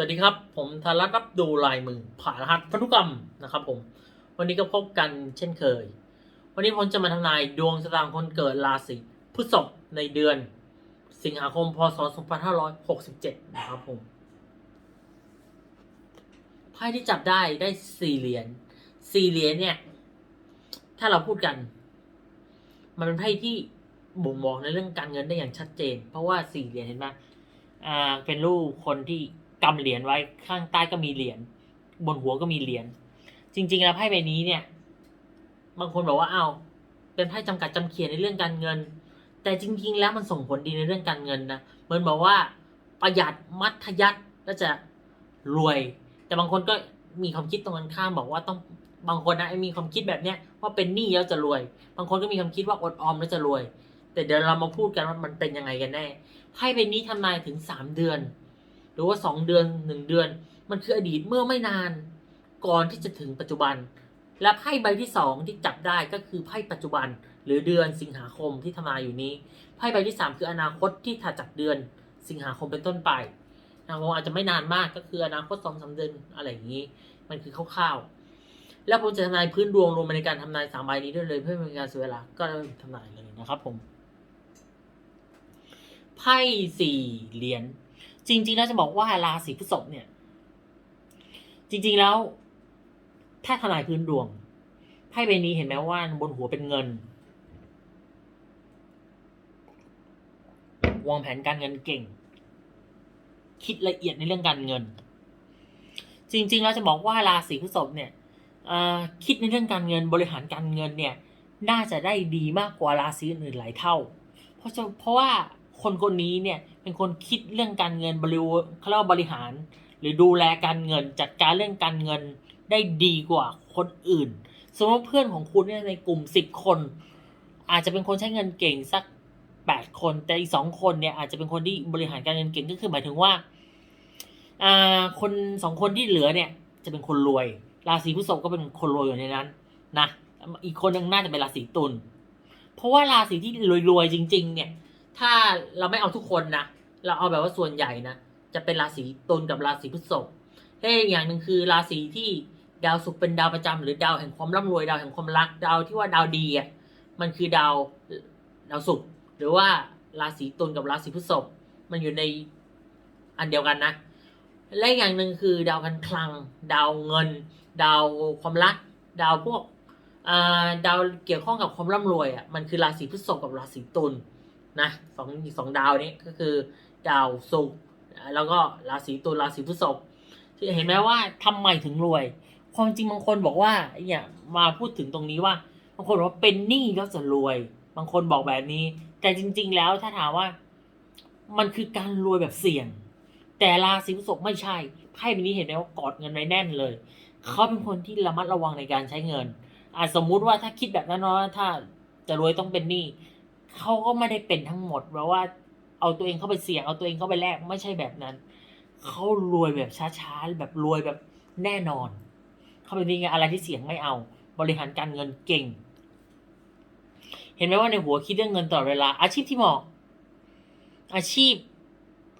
สวัสดีครับ ผมธารัตน์รับดูลายมือผ่ารหัสพันธุกรรมนะครับผม วันนี้ก็พบกันเช่นเคย วันนี้ผมจะมาทำนายดวงชะตางคนเกิดราศีพฤษภในเดือน สิงหาคมพศ 2567 นะครับผมไพ่ที่จับได้ได้สี่เหรียญสี่เหรียญเนี่ย ถ้าเราพูดกัน มันเป็นไพ่ที่บ่งบอกในเรื่องการเงินได้อย่างชัดเจน เพราะว่าสี่เหรียญเห็นไหมอ่าเป็นรูปคนที่ กำเหรียญไว้ข้างใต้ก็มีเหรียญบนหัวก็มีเหรียญจริง ๆ แล้วไพ่ใบนี้เนี่ย บางคนบอกว่าเอ้าเป็นไพ่จำกัดจำเขียนในเรื่องการเงิน แต่จริง ๆ แล้วมันส่งผลดีในเรื่องการเงินนะเหมือนบอกว่าประหยัดมัธยัติแล้วจะรวย แต่บางคนก็มีความคิดตรงกันข้ามบอกว่าต้องบางคนนะมีความคิดแบบเนี้ยว่าเป็นหนี้แล้วจะรวย บางคนก็มีความคิดว่าอดออมแล้วจะรวย แต่เดี๋ยวเรามาพูดกันว่ามันเป็นยังไงกันแน่ไพ่ใบนี้ทำนายถึงสามเดือน รือว่าสองเดือนหนึ่งเดือน มันคืออดีตเมื่อไม่นาน ก่อนที่จะถึงปัจจุบัน และไพ่ใบที่สองที่จับได้ก็คือไพ่ปัจจุบัน หรือเดือนสิงหาคมที่ทำนาอยู่นี้ไพ่ใบที่สามคืออนาคตที่ถัดจากเดือนสิงหาคมเป็นต้นไปนะผมอาจจะไม่นานมากก็คืออนาคตสองสามเดือนอะไรอย่างนี้ มันคือคร่าวๆ แล้วผมจะทำนายพื้นดวงรวมในการทำนายสามใบนี้ด้วยเลยเพื่อเป็นการเสียเวลาก็เริ่มทำนายเลยนะครับผมไพ่สี่เหรียญ จริงๆแล้วจะบอกว่าราศีพฤษภเนี่ย จริง ๆแล้ว ถ้าทลายพื้นดวงไพ่ใบนี้เห็นไหมว่าบนหัวเป็นเงิน วางแผนการเงินเก่ง คิดละเอียดในเรื่องการเงิน จริงๆแล้วจะบอกว่าราศีพฤษภเนี่ยคิดในเรื่องการเงินบริหารการเงินเนี่ย น่าจะได้ดีมากกว่าราศีอื่นหลายเท่า เพราะเพราะว่า คนคนนี้เนี่ยเป็นคนคิดเรื่องการเงินบริวเขาเรียกว่าบริหาร หรือดูแลการเงินจัดการเรื่องการเงินได้ดีกว่าคนอื่น สมมติเพื่อนของคุณเนี่ยในกลุ่มสิบคน อาจจะเป็นคนใช้เงินเก่งสักแปดคน แต่อีกสองคนเนี่ยอาจจะเป็นคนที่บริหารการเงินเก่งก็คือหมายถึงว่าอ่าคนสองคนที่เหลือเนี่ยจะเป็นคนรวย ราศีพฤษภก็เป็นคนรวยอยู่ในนั้นนะอีกคนนึงน่าจะเป็นราศีตุลเพราะว่าราศีที่รวยๆจริง ๆ เนี่ย ถ้าเราไม่เอาทุกคนนะ เราเอาแบบว่าส่วนใหญ่นะ จะเป็นราศีตุลกับราศีพฤษภและอีกอย่างหนึ่งคือราศีที่ดาวศุกร์เป็นดาวประจำหรือดาวแห่งความร่ำรวยดาวแห่งความรัก ดาวที่ว่าดาวดีอะมันคือดาวดาวศุกร์หรือว่าราศีตุลกับราศีพฤษภมันอยู่ในอันเดียวกันนะ และอย่างหนึ่งคือดาวการคลัง ดาวเงิน ดาวความรัก ดาวพวกดาวเกี่ยวข้องกับความร่ำรวยอะมันคือราศีพฤษภกับราศีตุล นะสองสองดาวนี้ก็คือดาวศุกร์แล้วก็ราศีตุลราศีพฤษภที่เห็นไหมว่าทำไมถึงรวย ความจริงบางคนบอกว่าเนี่ยมาพูดถึงตรงนี้ว่าบางคนบอกว่าเป็นหนี้แล้วจะรวย บางคนบอกแบบนี้ แต่จริง ๆ แล้วถ้าถามว่า มันคือการรวยแบบเสี่ยง แต่ราศีพฤษภไม่ใช่ไพ่ใบนี้เห็นไหมว่ากอดเงินไว้แน่นเลยเขาเป็นคนที่ระมัดระวังในการใช้เงินอาจสมมุติว่าถ้าคิดแบบนั้นเนาะถ้าจะรวยต้องเป็นหนี้ เขาก็ไม่ได้เป็นทั้งหมดเพราะว่าเอาตัวเองเข้าไปเสี่ยงเอาตัวเองเข้าไปแลกไม่ใช่แบบนั้น เขารวยแบบช้าๆแบบรวยแบบแน่นอน เขาเป็นยังไงอะไรที่เสี่ยงไม่เอา บริหารการเงินเก่ง เห็นไหมว่าในหัวคิดเรื่องเงินตลอดเวลา อาชีพที่เหมาะ อาชีพ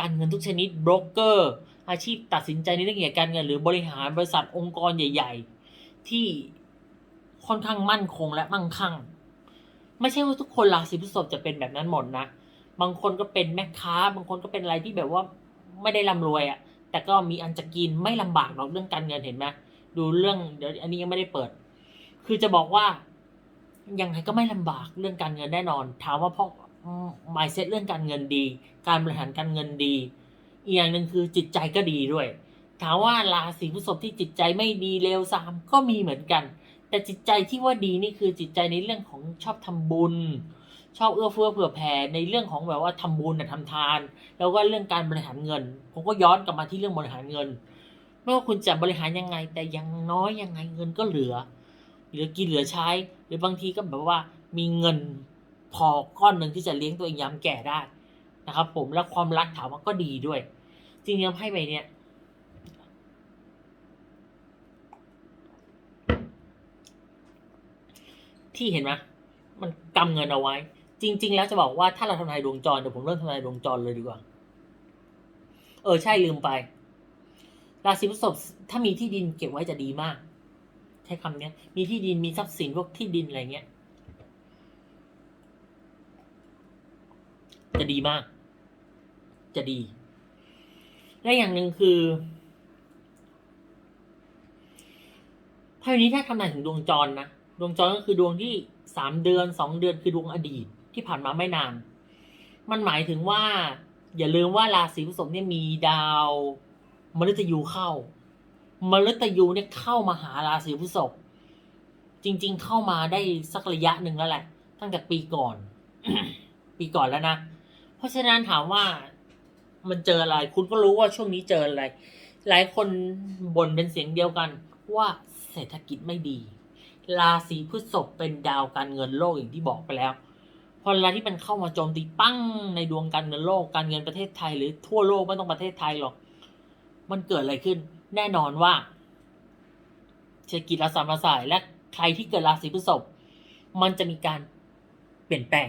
การเงินทุกชนิดโบรกเกอร์ อาชีพตัดสินใจในเรื่องเกี่ยวกับการเงิน หรือบริหารบริษัทองค์กรใหญ่ ๆ ที่ค่อนข้างมั่นคงและมั่งคั่ง ไม่ใช่ว่าทุกคนราศีพฤษภจะเป็นแบบนั้นหมดนะ บางคนก็เป็นแม่ค้า บางคนก็เป็นอะไรที่แบบว่าไม่ได้ร่ารวยอะ่ะ แต่ก็มีอันจะกินไม่ลำบากหรอกเรื่องการเงินเห็นไหมดูเรื่องเดี๋ยวอันนี้ยังไม่ได้เปิด คือจะบอกว่ายังไงก็ไม่ลำบากเรื่องการเงินแน่นอนถามว่าเพราะมายเซ็ตเรื่องการเงินดี การบริหารการเงินดี อีกอย่างหนึ่งคือจิตใจก็ดีด้วย ถามว่าราศีพฤษภที่จิตใจไม่ดีเลวทรามก็มีเหมือนกัน แต่จิตใจที่ว่าดีนี่คือจิตใจในเรื่องของชอบทำบุญ ชอบเอื้อเฟื้อเผื่อแผ่ในเรื่องของแบบว่าทำบุญนะทำทาน แล้วก็เรื่องการบริหารเงิน ผมก็ย้อนกลับมาที่เรื่องบริหารเงิน ไม่ว่าคุณจะบริหารยังไง แต่ยังน้อยยังไงเงินก็เหลือ เหลือกินเหลือใช้ หรือบางทีก็แบบว่ามีเงินพอก้อนหนึ่งที่จะเลี้ยงตัวเองยามแก่ได้นะครับ ผมแล้วความรักถามว่าก็ดีด้วยจริงๆให้ไปเนี่ย ที่เห็นไหมมันกำเงินเอาไว้ จริง ๆ แล้วจะบอกว่าถ้าเราทำนายดวงจรเดี๋ยวผมเริ่มทำนายดวงจรเลยดีกว่า เออใช่ลืมไป ราศีพฤษภถ้ามีที่ดินเก็บไว้จะดีมาก ใช้คำนี้มีที่ดินมีทรัพย์สินพวกที่ดินอะไรเงี้ย จะดีมาก จะดี และอย่างหนึ่งคือไพ่นี้ถ้าทำนายถึงดวงจรนะ ดวงจรก็คือดวงที่สามเดือนสองเดือนคือดวงอดีตที่ผ่านมาไม่นาน มันหมายถึงว่า อย่าลืมว่าราศีพฤษภเนี่ยมีดาวมฤตยูเข้ามฤตยูเนี่ยเข้ามาหาราศีพฤษภจริง ๆ เข้ามาได้สักระยะหนึ่งแล้วแหละ ตั้งแต่ปีก่อน ปีก่อนแล้วนะ เพราะฉะนั้นถามว่ามันเจออะไร คุณก็รู้ว่าช่วงนี้เจออะไร หลายคนบ่นเป็นเสียงเดียวกันว่าเศรษฐกิจไม่ดี ราศีพฤษภเป็นดาวการเงินโลกอย่างที่บอกไปแล้ว พอเวลาที่มันเข้ามาโจมตีปั้งในดวงการเงินโลกการเงินประเทศไทยหรือทั่วโลกไม่ต้องประเทศไทยหรอก มันเกิดอะไรขึ้น แน่นอนว่าเศรษฐกิจระสำระสายและใครที่เกิดราศีพฤษภมันจะมีการเปลี่ยนแปลง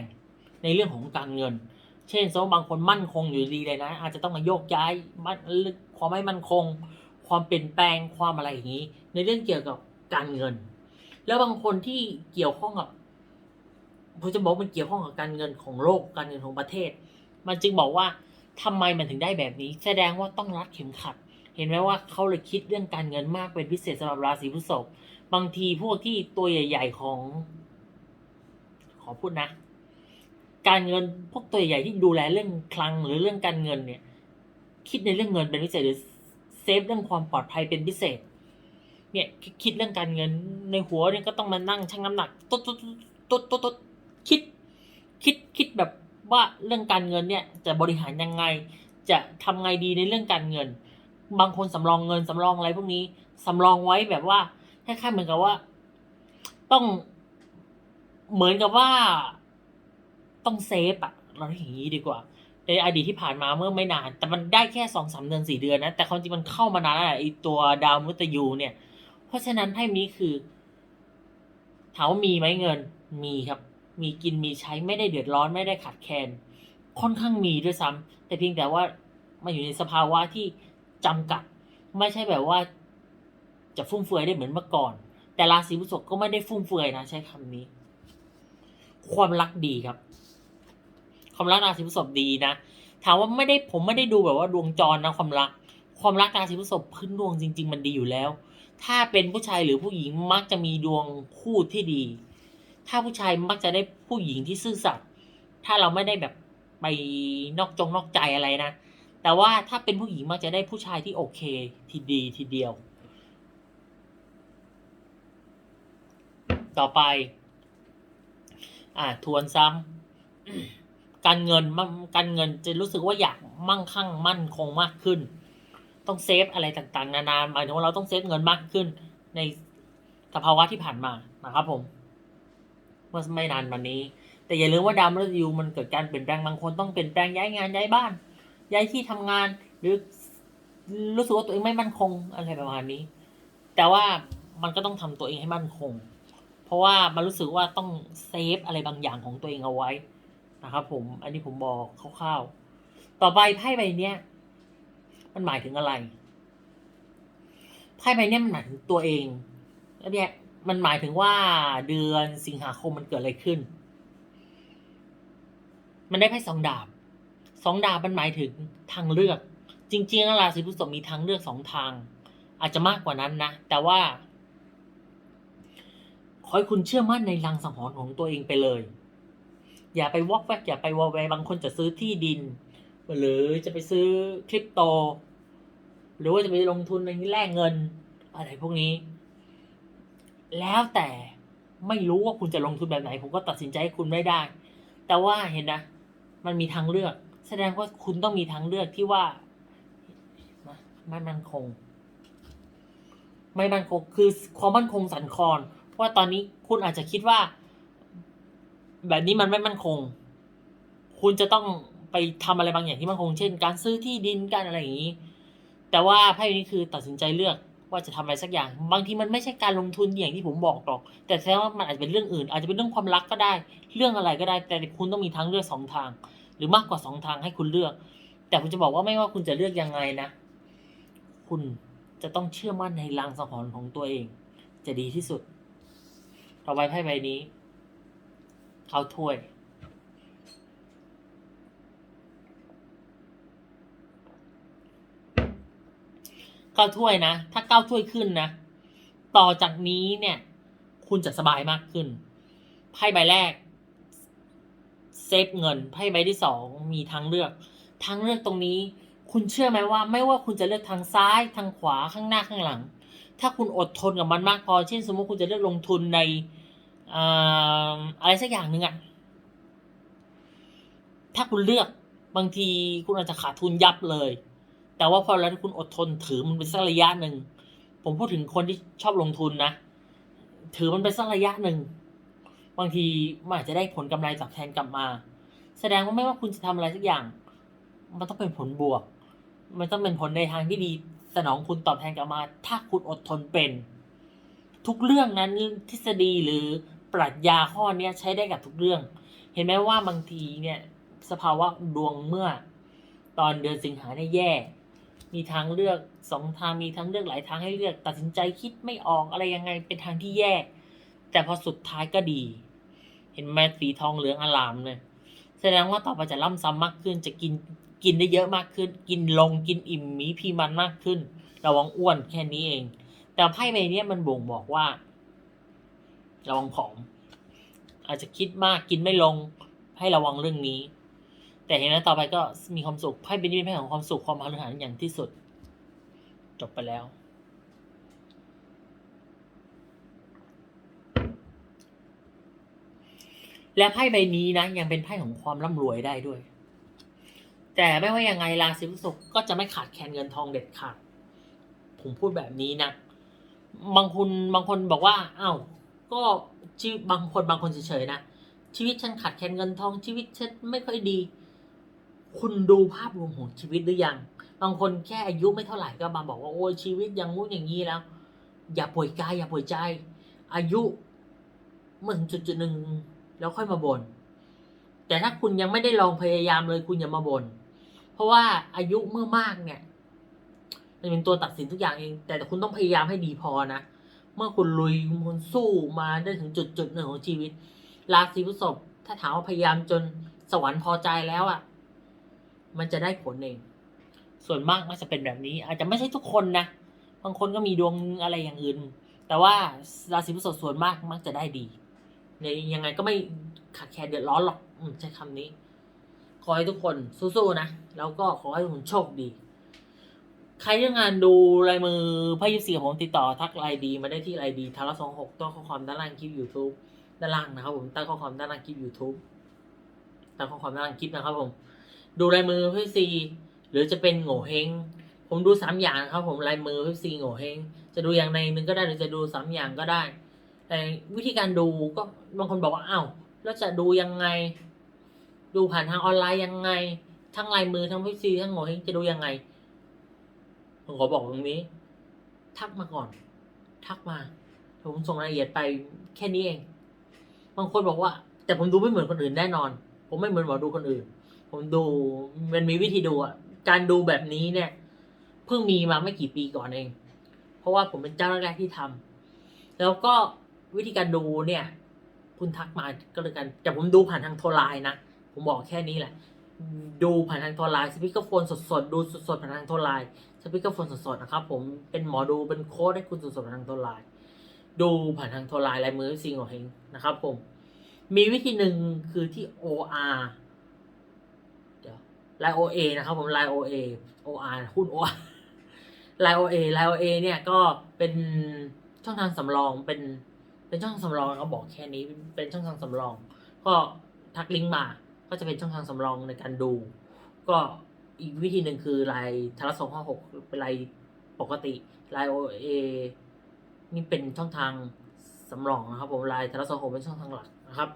ในเรื่องของการเงิน เช่นสมมติบางคนมั่นคงอยู่ดีเลยนะ อาจจะต้องมาโยกย้ายมันความไม่มั่นคง ความเปลี่ยนแปลงความอะไรอย่างนี้ ในเรื่องเกี่ยวกับการเงิน แล้วบางคนที่เกี่ยวข้องกับผมจะบอกมันเกี่ยวข้องกับการเงินของโลกการเงินของประเทศ มันจึงบอกว่าทำไมมันถึงได้แบบนี้ แสดงว่าต้องรัดเข็มขัด เห็นไหมว่าเขาเลยคิดเรื่องการเงินมากเป็นพิเศษสำหรับราศีพฤษภบางทีพวกที่ตัวใหญ่ ๆของ ขอพูดนะ การเงินพวกตัวใหญ่ที่ดูแลเรื่องคลังหรือเรื่องการเงินเนี่ย คิดในเรื่องเงินเป็นพิเศษหรือเซฟเรื่องความปลอดภัยเป็นพิเศษ เนี่ยคิดเรื่องการเงินในหัวเนี่ยก็ต้องมานั่งชั่งน้ำหนักตุ๊ดตุ๊ดตุ๊ดตุ๊ดตุ๊ดคิดคิดคิดแบบว่าเรื่องการเงินเนี่ยจะบริหารยังไง จะทำไงดีในเรื่องการเงิน บางคนสำรองเงินสำรองอะไรพวกนี้สำรองไว้แบบว่าคล้ายๆเหมือนกับว่า ต้องเหมือนกับว่าต้องเซฟอะเราอย่างนี้ดีกว่าในอดีตที่ผ่านมาเมื่อไม่นาน แต่มันได้แค่สองสามเดือนสี่เดือนนะ แต่ความจริงมันเข้ามานานแล้วไอตัวดาวมฤตยูเนี่ย เพราะฉะนั้นไพ่นี้คือถามว่ามีไหมเงิน มีครับ มีกินมีใช้ไม่ได้เดือดร้อนไม่ได้ขาดแคลน ค่อนข้างมีด้วยซ้ำแต่เพียงแต่ว่ามาอยู่ในสภาวะที่จำกัด ไม่ใช่แบบว่า จะฟุ่มเฟือยได้เหมือนเมื่อก่อน แต่ราศีพฤษภก็ไม่ได้ฟุ่มเฟือยนะใช้คำนี้ ความรักดีครับ ความรักราศีพฤษภดีนะถามว่าไม่ได้ผมไม่ได้ดูแบบว่าดวงจรนะความรัก ความรักราศีพฤษภพื้นดวงจริง ๆ มันดีอยู่แล้ว ถ้าเป็นผู้ชายหรือผู้หญิงมักจะมีดวงคู่ที่ดี ถ้าผู้ชายมักจะได้ผู้หญิงที่ซื่อสัตย์ ถ้าเราไม่ได้แบบไปนอกจงนอกใจอะไรนะ แต่ว่าถ้าเป็นผู้หญิงมักจะได้ผู้ชายที่โอเค ทีดีทีเดียว ต่อไป อ่าทวนซ้ำการเงินมั่งการเงินจะรู้สึกว่าอยากมั่งคั่งมั่นคงมากขึ้น ต้องเซฟอะไรต่างๆ นานาหมายถึงว่าเราต้องเซฟเงินมากขึ้นในสภาวะที่ผ่านมานะครับผม เมื่อไม่นานมานี้ แต่อย่าลืมว่าดาวมฤตยูมันเกิดการเปลี่ยนแปลงบางคนต้องเปลี่ยนแปลงย้ายงานย้ายบ้าน ย้ายที่ทำงาน หรือรู้สึกว่าตัวเองไม่มั่นคงอะไรประมาณนี้ แต่ว่ามันก็ต้องทำตัวเองให้มั่นคง เพราะว่ามันรู้สึกว่าต้องเซฟอะไรบางอย่างของตัวเองเอาไว้นะครับผม อันนี้ผมบอกคร่าวๆ ต่อไปไพ่ใบเนี้ย มันหมายถึงอะไรไพ่ใบนี้มันหมายถึงตัวเอง แล้วเนี่ยมันหมายถึงว่าเดือนสิงหาคมมันเกิดอะไรขึ้น มันได้ไพ่สองดาบสองดาบมันหมายถึงทางเลือก จริงๆแล้วราศีพฤษภมีทางเลือกสองทาง อาจจะมากกว่านั้นนะ แต่ว่า ขอให้คุณเชื่อมั่นในลังสังหรณ์ของตัวเองไปเลย อย่าไปวอกแวกอย่าไปวอแวบางคนจะซื้อที่ดิน หรือจะไปซื้อคริปโต หรือว่าจะไปลงทุนในแลกเงิน อะไรพวกนี้ แล้วแต่ไม่รู้ว่าคุณจะลงทุนแบบไหน ผมก็ตัดสินใจให้คุณไม่ได้ แต่ว่าเห็นนะ มันมีทางเลือก แสดงว่าคุณต้องมีทางเลือกที่ว่าไม่มั่นคง ไม่มั่นคงคือความมั่นคงสันคลอนเพราะว่าตอนนี้คุณอาจจะคิดว่า แบบนี้มันไม่มั่นคง คุณจะต้อง ไปทำอะไรบางอย่างที่มั่นคงเช่น การซื้อที่ดินการอะไรอย่างนี้ แต่ว่าไพ่นี้คือตัดสินใจเลือกว่าจะทำอะไรสักอย่าง บางทีมันไม่ใช่การลงทุนอย่างที่ผมบอกหรอก แต่แสดงว่ามันอาจจะเป็นเรื่องอื่น อาจจะเป็นเรื่องความรักก็ได้ เรื่องอะไรก็ได้ แต่คุณต้องมีทางเลือกสองทาง หรือมากกว่าสองทางให้คุณเลือก แต่ผมจะบอกว่าไม่ว่าคุณจะเลือกยังไงนะ คุณจะต้องเชื่อมั่นในลางสังหรณ์ของตัวเอง จะดีที่สุด ต่อไปไพ่ใบนี้ เขาถ้วย เก้าถ้วยนะ ถ้าเก้าถ้วยขึ้นนะ ต่อจากนี้เนี่ย คุณจะสบายมากขึ้น ไพ่ใบแรก เซฟเงิน ไพ่ใบที่สองมีทางเลือก ทางเลือกตรงนี้ คุณเชื่อไหมว่า ไม่ว่าคุณจะเลือกทางซ้ายทางขวาข้างหน้าข้างหลัง ถ้าคุณอดทนกับมันมากพอ เช่น สมมติคุณจะเลือกลงทุนในอ่าอะไรสักอย่างหนึ่งอะถ้าคุณเลือกบางทีคุณอาจจะขาดทุนยับเลย แต่ว่าพอแล้วคุณอดทนถือมันเป็นสักระยะหนึ่ง ผมพูดถึงคนที่ชอบลงทุนนะ ถือมันไปสักระยะหนึ่ง บางทีมันอาจจะได้ผลกำไรตอบแทนกลับมา แสดงว่าไม่ว่าคุณจะทำอะไรสักอย่าง มันต้องเป็นผลบวก มันต้องเป็นผลในทางที่ดีสนองคุณตอบแทนกลับมา ถ้าคุณอดทนเป็น ทุกเรื่องนั้นทฤษฎีหรือปรัชญาข้อเนี้ใช้ได้กับทุกเรื่อง เห็นไหมว่าบางทีเนี่ย สภาวะดวงเมื่อ ตอนเดือนสิงหาเนี่ยแย่ มีทางเลือกสองทางมีทางเลือกหลายทางให้เลือก ตัดสินใจคิดไม่ออกอะไรยังไงเป็นทางที่แย่แต่พอสุดท้ายก็ดี เห็นไหมสีทองเหลืองอลามเลยแสดงว่าต่อไปจะล่ำซ้ำมากขึ้นจะกินกินได้เยอะมากขึ้น กินลงกินอิ่มมีพีมันมากขึ้น ระวังอ้วนแค่นี้เอง แต่ไพ่ใบนี้มันบ่งบอกว่า ระวังผอม อาจจะคิดมากกินไม่ลง ให้ระวังเรื่องนี้ แต่เห็นไหมต่อไปก็มีความสุขไพ่เป็นนี่เป็นไพ่ของความสุขความพาหันอย่างที่สุด จบไปแล้ว และไพ่ใบนี้นะ ยังเป็นไพ่ของความร่ำรวยได้ด้วย แต่ไม่ว่ายังไงราศีพฤษภก็จะไม่ขาดแคลนเงินทองเด็ดขาดผมพูดแบบนี้นะ บางคนบางคนบอกว่าอ้าวก็ชีวิตบางคนบางคนเฉยๆนะชีวิตฉันขาดแคลนเงินทองชีวิตฉันไม่ค่อยดี คุณดูภาพรวมของชีวิตหรือยัง บางคนแค่อายุไม่เท่าไหร่ก็มาบอกว่าโอ้ยชีวิตอย่างงู้นอย่างนี้แล้ว อย่าป่วยกายอย่าป่วยใจ อายุเมื่อถึงจุดจุดหนึ่งแล้วค่อยมาบน่นแต่ถ้าคุณยังไม่ได้ลองพยายามเลยคุณอย่ามาบน่นเพราะว่าอายุเมื่อมากเนี่ยมันเป็นตัวตัดสินทุกอย่างเอง แต่คุณต้องพยายามให้ดีพอนะเมื่อคุณลุยคุณสู้มาได้ถึงจุดจุดหนึ่งของชีวิตราศีพฤษภถ้าถามว่าพยายามจนสวรรค์พอใจแล้วอะ่ะ มันจะได้ผลเอง ส่วนมากมันจะเป็นแบบนี้ อาจจะไม่ใช่ทุกคนนะ บางคนก็มีดวงอะไรอย่างอื่น แต่ว่าราศีพฤษภส่วนมากมักจะได้ดีในยังไงก็ไม่ขาดแคลนเดือดร้อนหรอกอืมใช้คำนี้ ขอให้ทุกคนสู้ๆนะ แล้วก็ขอให้ทุกคนโชคดี ใครที่ต้องงานดูลายมือพระยิปซีของผมติดต่อทักไลน์ดีมาได้ที่ไลน์ดีทาร์สองหกต้นข้อความด้านล่างคลิป YouTube ด้านล่างนะครับผมตั้งข้อความด้านล่างคลิป YouTube ตั้งข้อความด้านล่างคลิปนะครับผม ดูลายมือพี่ซีหรือจะเป็นโง่เฮงผมดูสามอย่างนะครับผมลายมือพี่ซีโง่เฮงจะดูอย่างในหนึ่งก็ได้หรือจะดูสามอย่างก็ได้ แต่วิธีการดูก็บางคนบอกว่าอ้าวแล้วจะดูยังไง ดูผ่านทางออนไลน์ยังไง ทั้งลายมือทั้งพี่ซีทั้งโง่เฮงจะดูยังไงผมขอบอกตรงนี้ ทักมาก่อน ทักมาผมส่งรายละเอียดไปแค่นี้เอง บางคนบอกว่า แต่ผมดูไม่เหมือนคนอื่นแน่นอน ผมไม่เหมือนหมอดูคนอื่น ผมดูมันมีวิธีดูอะการดูแบบนี้เนี่ยเพิ่งมีมาไม่กี่ปีก่อนเอง เพราะว่าผมเป็นเจ้าแรกๆที่ทำแล้วก็วิธีการดูเนี่ย คุณทักมาก็เลยกัน แต่ผมดูผ่านทางโทรไลน์นะ ผมบอกแค่นี้แหละ ดูผ่านทางโทรไลน์สปีกเกอร์โฟนสดๆ ดูสดๆผ่านทางโทรไลน์สปีกเกอร์โฟนสดๆนะครับผมเป็นหมอดูเป็นโค้ดให้คุณสดๆผ่านทางโทรไลน์ดูผ่านทางโทรไลน์ลายมือซิงของเฮงนะครับผมมีวิธีหนึ่งคือที่ OR ไลน์ OA นะครับผมไลน์ OA OR หุ้น OR ไลน์ OA ไลน์ OA เนี่ยก็เป็นช่องทางสำรองเป็นเป็นช่องทางสำรองเขาบอกแค่นี้เป็นช่องทางสำรอง ก็ทักลิงก์มาก็จะเป็นช่องทางสำรองในการดู ก็อีกวิธีหนึ่งคือไลน์ทร์สองห้าหกเป็นไลน์ปกติไลน์ OA นี่เป็นช่องทางสำรองนะครับผมไลน์ทร์สองหกเป็นช่องทางหลักนะครับ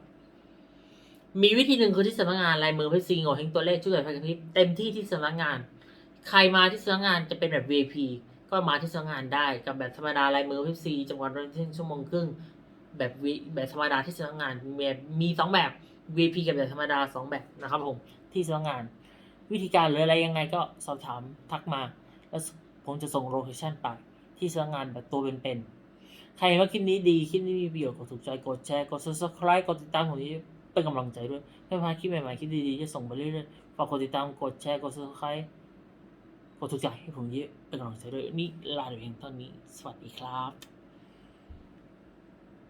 มีวิธีหนึ่งคือที่สำนักงานลายมือเพชรซีโง่เฮงตัวเลขช่วยไฟกระพริบเต็มที่ที่สำนักงาน ใครมาที่สำนักงานจะเป็นแบบ VIP ก็มาที่สำนักงานได้กับแบบธรรมดาลายมือเพชรซีจังหวัดละชั่วโมงครึ่งแบบวิแบบธรรมดาที่สำนักงานมีมีสองแบบ VIP กับแบบธรรมดาสองแบบนะครับผมที่สำนักงาน วิธีการหรืออะไรยังไงก็สอบถามทักมา แล้วผมจะส่งโลเคชั่นไปที่สร้างงานแบบตัวเป็นๆใครเห็นว่าคลิปนี้ดีคลิปนี้มีประโยชน์กดถูกใจกดแชร์กด subscribe กดติดตามผมนี้ เป็นกำลังใจด้วยไม่พลาดคลิปใหม่ๆคลิปดีๆจะส่งไปเรื่อยๆฝากกดติดตามกดแชร์กด subscribe กดถูกใจให้ผมเยอะเป็นกำลังใจด้วยนี่ลาไปเพียงเท่านี้ สวัสดีครับ